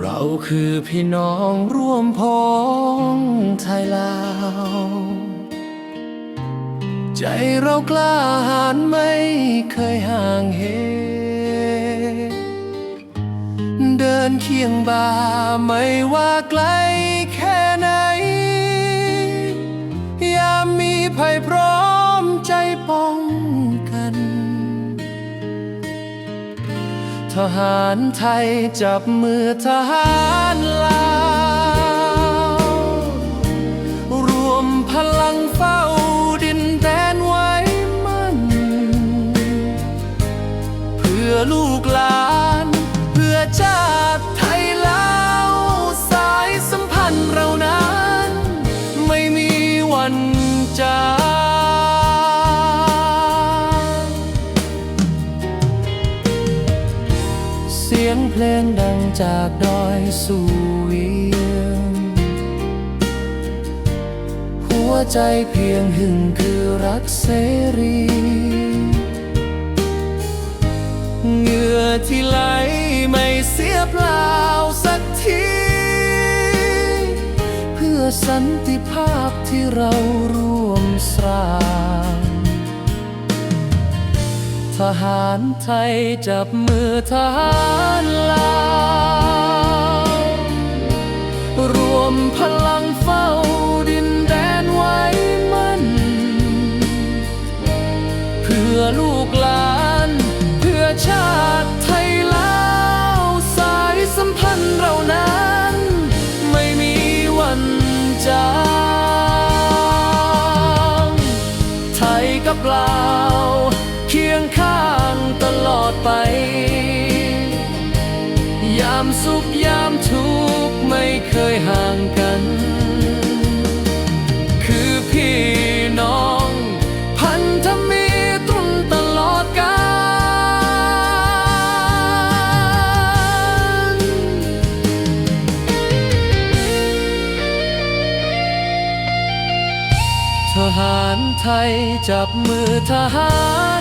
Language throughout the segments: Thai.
เราคือพี่น้องร่วมพ้องไทยลาว ใจเรากล้าหาญไม่เคยห่างเห เดินเคียงบ่าไม่ว่าไกลแค่ไหน ยามมีภัยพร้อ ทหารไทยจับมือทหารลาวรวมพลังเฝ้าดินแดนไว้มั่น เพื่อลูกหลาน เพื่อชาติไทยลาวสายสัมพันธ์เรานั้น ไม่มีวันจาง เสียงเพลงดังจากดอยสู่เวียง หัวใจเพียงหึงคือรักเสรีเหงื่อที่ไหลไม่เสียเปล่าสักที เพื่อสันติภาพที่เราร่วม หารไทยจับมือทหารลาวรวมพลังเฝ้าดินแดนไว้มั่นเพื่อลูกหลานเพื่อชาติไทยลาวสายสัมพันธ์เรานั้นไม่มีวันจางไทยกับลาว อดไป ยามสุขยามทุกข์ไม่เคยห่างกัน คือพี่น้อง พันธมิตรตลอดกาลทหารไทยจับมือทหา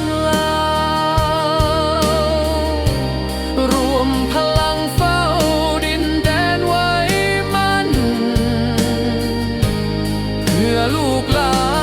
รลา พื่อลูกหลาน